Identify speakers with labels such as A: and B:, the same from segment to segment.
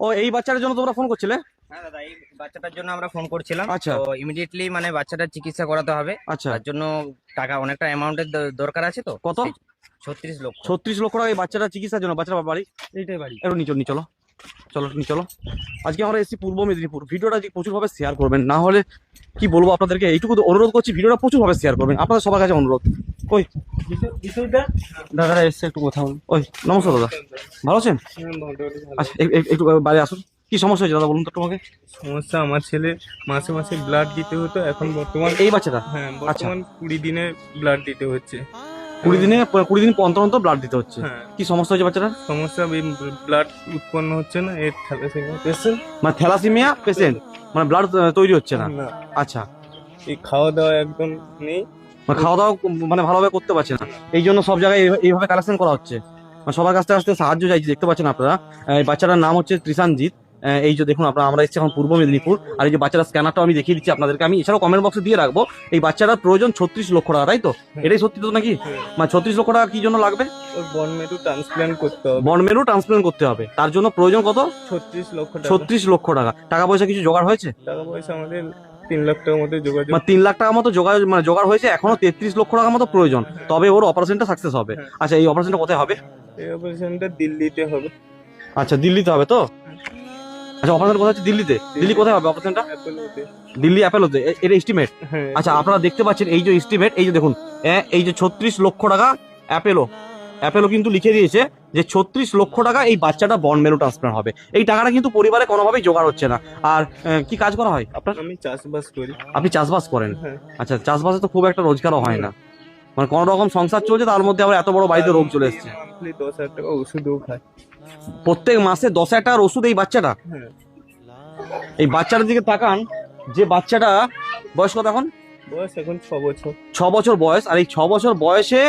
A: ও এই বাচ্চাটার জন্য তোমরা ফোন করছিলে?
B: হ্যাঁ দাদা এই বাচ্চাটার জন্য আমরা ফোন করছিলাম।
A: আচ্ছা।
B: তো ইমিডিয়েটলি মানে বাচ্চাটার চিকিৎসা করাতে হবে।
A: আচ্ছা।
B: তার জন্য টাকা অনেকটা অ্যামাউন্টের দরকার আছে তো?
A: কত?
B: ছত্রিশ লক্ষ।
A: ছত্রিশ লক্ষ টাকা এই বাচ্চাটার চিকিৎসার জন্য বাচ্চার বাড়ি?
B: এইটাই বাড়ি।
A: একটু নিচল চলো চলো চলো। আজকে আমরা এসেছি পূর্ব মেদিনীপুর। ভিডিওটা আজকে প্রচুরভাবে শেয়ার করবেন। না হলে কি বলব আপনাদেরকে? এইটুকু অনুরোধ করছি ভিডিওটা প্রচুরভাবে শেয়ার করবেন। আপনাদের সবার কাছে অনুরোধ। ওই দাদারা এসছে একটু কথা বলুন। ওই নমস্কার দাদা। ভালো আছেন? আচ্ছা একটু বাইরে আসুন। কি সমস্যা হয়েছে দাদা বলুন তো তোমাকে?
C: সমস্যা আমার ছেলে মাসে মাসে ব্লাড দিতে হতো এখন বর্তমান
A: এই বাচ্চাটা?
C: হ্যাঁ বর্তমান কুড়ি দিনে ব্লাড দিতে হচ্ছে।
A: কুড়ি দিনে কুড়ি দিন অন্তর অন্তর ব্লাড দিতে হচ্ছে।
C: হ্যাঁ।
A: কি সমস্যা হয়েছে বাচ্চাটা
C: সমস্যা ব্লাড উৎপন্ন হচ্ছে না এর থ্যালাসেমিয়া পেশেন্ট
A: মানে থ্যালাসিমিয়া পেশেন্ট মানে ব্লাড তৈরি হচ্ছে না? আচ্ছা।
C: এই খাওয়া দাওয়া একদম নেই।
A: মানে খাওয়া দাওয়া মানে ভালোভাবে করতে পারছে না। এই জন্য সব জায়গায় এই- এইভাবে কালেকশন করা হচ্ছে। মানে সবার কাছ থেকে সাহায্য চাইছি দেখতে পাচ্ছেন আপনারা। এই বাচ্চাটার নাম হচ্ছে ত্রিশানজিৎ। এই যে দেখুন আপনারা আমরা এসেছি এখন পূর্ব মেদিনীপুর। আর এই যে বাচ্চারা স্ক্যানারটা আমি দেখিয়ে দিচ্ছি আপনাদেরকে। আমি এছাড়াও কমেন্ট বক্সে দিয়ে রাখব এই বাচ্চারা প্রয়োজন ছত্রিশ লক্ষ টাকা তাই তো? এটাই সত্যি তো নাকি?
C: হ্যাঁ।
A: মানে ছত্রিশ লক্ষ টাকা কি জন্য লাগবে?
C: ট্রান্সপ্ল্যান্ট করতে হবে।
A: করতে তার জন্য প্রয়োজন কত?
C: ছত্রিশ লক্ষ টাকা।
A: ছত্রিশ লক্ষ টাকা। টাকা পয়সা কিছু জোগাড় হয়েছে?
C: টাকা পয়সা আমাদের তিন লাখ টাকার মধ্যে যোগাযোগ
A: মানে তিন লাখ টাকার মতো জোগাড় মানে জোগাড় হয়েছে এখনও তেত্রিশ লক্ষ টাকার মতো প্রয়োজন। তবে ওর অপারেশনটা সাকসেস হবে।
C: হ্যাঁ।
A: আচ্ছা এই অপারেশনটা কোথায় হবে?
C: এই অপারেশনটা দিল্লিতে হবে।
A: আচ্ছা দিল্লিতে হবে তো? আচ্ছা অপারেশন কোথায় হচ্ছে? দিল্লিতে? দিল্লি কোথায় হবে অপারেশনটা দিল্লি অ্যাপেলোতে এটা এস্টিমেট আচ্ছা আপনারা দেখতে পাচ্ছেন এই যে এস্টিমেট এই যে দেখুন এই যে ছত্রিশ লক্ষ টাকা অ্যাপেলো অ্যাপেলো কিন্তু লিখে দিয়েছে যে ছত্রিশ লক্ষ টাকা এই বাচ্চাটা বন মেরু ট্রান্সপ্লান্ট হবে। এই টাকাটা কিন্তু পরিবারে কোনোভাবেই জোগাড় হচ্ছে না। আর কি কাজ করা হয়? আপনার
C: আমি চাষবাস করি।
A: আপনি চাষবাস করেন?
C: হ্যাঁ।
A: আচ্ছা চাষবাসে তো খুব একটা রোজগারও হয় না। মানে কোনো রকম সংসার চলছে তার মধ্যে আবার এত বড় বাড়িতে রোগ চলে এসছে।
C: মান্থলি দশ হাজার টাকা ওষুধও খায়।
A: প্রত্যেক মাসে দশ হাজার টাকার ওষুধ এই বাচ্চাটা?
C: হ্যাঁ।
A: এই বাচ্চাটার দিকে তাকান যে বাচ্চাটা বয়স কত এখন?
C: বয়স এখন ছ বছর।
A: ছ বছর বয়স আর এই ছ বছর বয়সে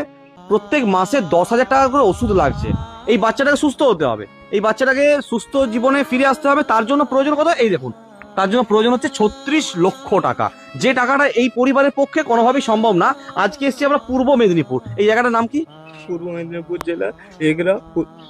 A: প্রত্যেক মাসে দশ হাজার টাকা করে ওষুধ লাগছে। এই বাচ্চাটাকে সুস্থ হতে হবে। এই বাচ্চাটাকে সুস্থ জীবনে ফিরে আসতে হবে। তার জন্য প্রয়োজন কত? এই দেখুন তার জন্য প্রয়োজন হচ্ছে ছত্রিশ লক্ষ টাকা। যে টাকাটা এই পরিবারের পক্ষে কোনোভাবেই সম্ভব না। আজকে এসেছি আমরা পূর্ব মেদিনীপুর। এই জায়গাটার নাম কি?
C: পূর্ব মেদিনীপুর জেলা এগরা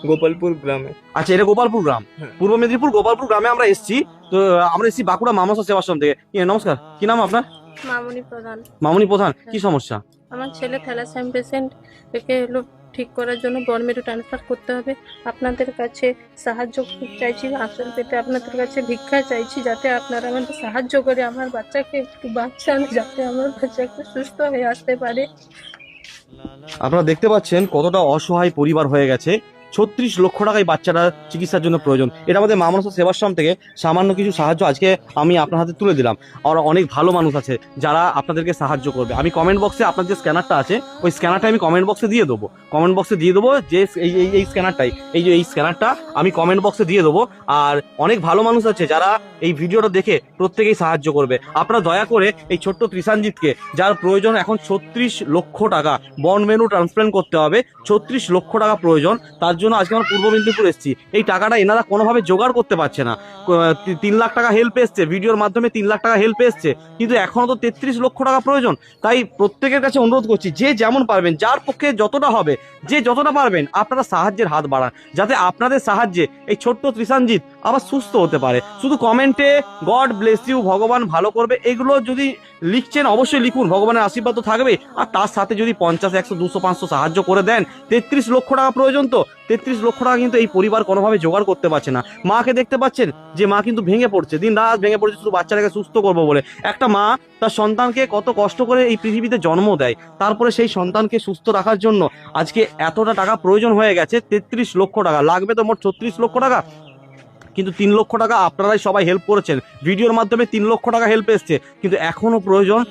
C: গোপালপুর গ্রামে।
A: আচ্ছা এটা গোপালপুর গ্রাম।
C: হ্যাঁ।
A: পূর্ব মেদিনীপুর গোপালপুর গ্রামে আমরা এসেছি। তো আমরা এসেছি বাঁকুড়া মামাসা সেবাশ্রম থেকে। নমস্কার। কি নাম আপনার?
D: মামুনি প্রধান।
A: মামুনি প্রধান কি সমস্যা?
D: আমার ছেলে থ্যালাসাইম পেশেন্ট একে হলো ঠিক করার জন্য বনমেরু ট্রান্সফার করতে হবে। আপনাদের কাছে সাহায্য চাইছি আসল পেতে আপনাদের কাছে ভিক্ষা চাইছি যাতে আপনারা আমাদের সাহায্য করে। আমার বাচ্চাকে একটু বাঁচান যাতে আমার বাচ্চাকে সুস্থ হয়ে আসতে পারে।
A: আপনারা দেখতে পাচ্ছেন কতটা অসহায় পরিবার হয়ে গেছে। ছত্রিশ লক্ষ টাকায় বাচ্চাটার চিকিৎসার জন্য প্রয়োজন। এটা আমাদের মামানস সেবাশ্রম থেকে সামান্য কিছু সাহায্য আজকে আমি আপনার হাতে তুলে দিলাম। আর অনেক ভালো মানুষ আছে যারা আপনাদেরকে সাহায্য করবে। আমি কমেন্ট বক্সে আপনার যে স্ক্যানারটা আছে, ওই স্ক্যানারটা আমি কমেন্ট বক্সে দিয়ে দেবো। কমেন্ট বক্সে দিয়ে দেবো যে এই এই স্ক্যানারটাই এই যে এই স্ক্যানারটা আমি কমেন্ট বক্সে দিয়ে দেবো। আর অনেক ভালো মানুষ আছে যারা এই ভিডিওটা দেখে প্রত্যেকেই সাহায্য করবে। আপনারা দয়া করে এই ছোট্ট ত্রিশানজিৎকে যার প্রয়োজন এখন ছত্রিশ লক্ষ টাকা বন মেনু ট্রান্সপ্লেন্ট করতে হবে, ছত্রিশ লক্ষ টাকা প্রয়োজন, তার জন্য আজকে আমরা পূর্ব মেদিনীপুর এসেছি। এই টাকাটা এনারা কোনোভাবে জোগাড় করতে পারছে না। তিন লাখ টাকা হেল্প এসছে ভিডিওর মাধ্যমে তিন লাখ টাকা হেল্প এসছে। কিন্তু এখনও তো তেত্রিশ লক্ষ টাকা প্রয়োজন। তাই প্রত্যেকের কাছে অনুরোধ করছি, যে যেমন পারবেন, যার পক্ষে যতটা হবে, যে যতটা পারবেন, আপনারা সাহায্যের হাত বাড়ান। যাতে আপনাদের সাহায্যে এই ছোট্ট ত্রিশানজিৎ আবার সুস্থ হতে পারে। শুধু কমেন্টে গড ব্লেস ইউ ভগবান ভালো করবে, এগুলো যদি লিখছেন, অবশ্যই লিখুন। ভগবানের আশীর্বাদ তো থাকবে আর তার সাথে যদি পঞ্চাশ, একশো, দুশো, পাঁচশো সাহায্য করে দেন, তেত্রিশ লক্ষ টাকা প্রয়োজন তো। তেত্রিশ লক্ষ টাকা কিন্তু এই পরিবার কোনোভাবে জোগাড় করতে পারছে না। মাকে দেখতে পাচ্ছেন যে মা কিন্তু ভেঙে পড়ছে, দিন রাত ভেঙে পড়ছে, শুধু বাচ্চাটাকে সুস্থ করব বলে। একটা মা তার সন্তানকে কত কষ্ট করে এই পৃথিবীতে জন্ম দেয়, তারপরে সেই সন্তানকে সুস্থ রাখার জন্য আজকে এতটা টাকা প্রয়োজন হয়ে গেছে, তেত্রিশ লক্ষ টাকা। লাগবে তো মোট ছত্রিশ লক্ষ টাকা? কিন্তু তিন লক্ষ টাকা আপনারাই সবাই হেল্প করেছেন। ভিডিওর মাধ্যমে তিন লক্ষ টাকা হেল্প এসছে, কিন্তু এখনও প্রয়োজন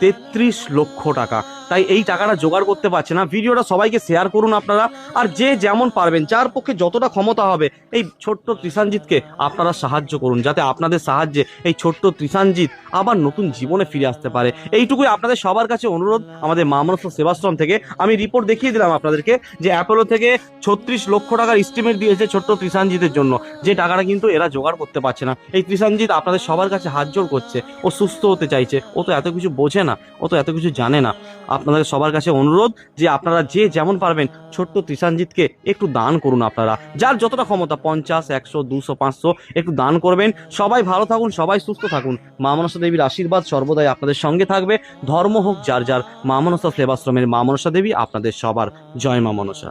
A: তেত্রিশ লক্ষ টাকা। তাই এই টাকাটা জোগাড় করতে পারছে না। ভিডিওটা সবাইকে শেয়ার করুন আপনারা। আর যে যেমন পারবেন, যার পক্ষে যতটা ক্ষমতা হবে, এই ছোট্ট ত্রিশানজিৎকে আপনারা সাহায্য করুন, যাতে আপনাদের সাহায্যে এই ছোট্ট ত্রিশানজিৎ আবার নতুন জীবনে ফিরে আসতে পারে। এইটুকুই আপনাদের সবার কাছে অনুরোধ, আমাদের মামনস সেবাশ্রম থেকে। আমি রিপোর্ট দেখিয়ে দিলাম আপনাদেরকে যে অ্যাপোলো থেকে ছত্রিশ লক্ষ টাকার এস্টিমেট দিয়েছে ছোট্ট ত্রিশানজিতের জন্য। যে টাকাটা কিন্তু এরা জোগাড় করতে পারছে না। এই ত্রিশানজিৎ আপনাদের সবার কাছে হাত জোড় করছে। ও সুস্থ হতে চাইছে। ও তো এত কিছু বোঝে না। ও তো এত কিছু জানে না। আপনাদের সবার কাছে অনুরোধ যে আপনারা যে যেমন পারবেন ছোট্ট ত্রিশানজিৎকে একটু দান করুন আপনারা। যার যতটা ক্ষমতা, পঞ্চাশ, একশো, দুশো, পাঁচশো, একটু দান করবেন। সবাই ভালো থাকুন, সবাই সুস্থ থাকুন। মা মনসা দেবীর আশীর্বাদ সর্বদাই আপনাদের সঙ্গে থাকবে। ধর্ম হোক যার যার, মা মনসা সেবাশ্রমের মা মনসা দেবী আপনাদের সবার। জয় মা মনসা।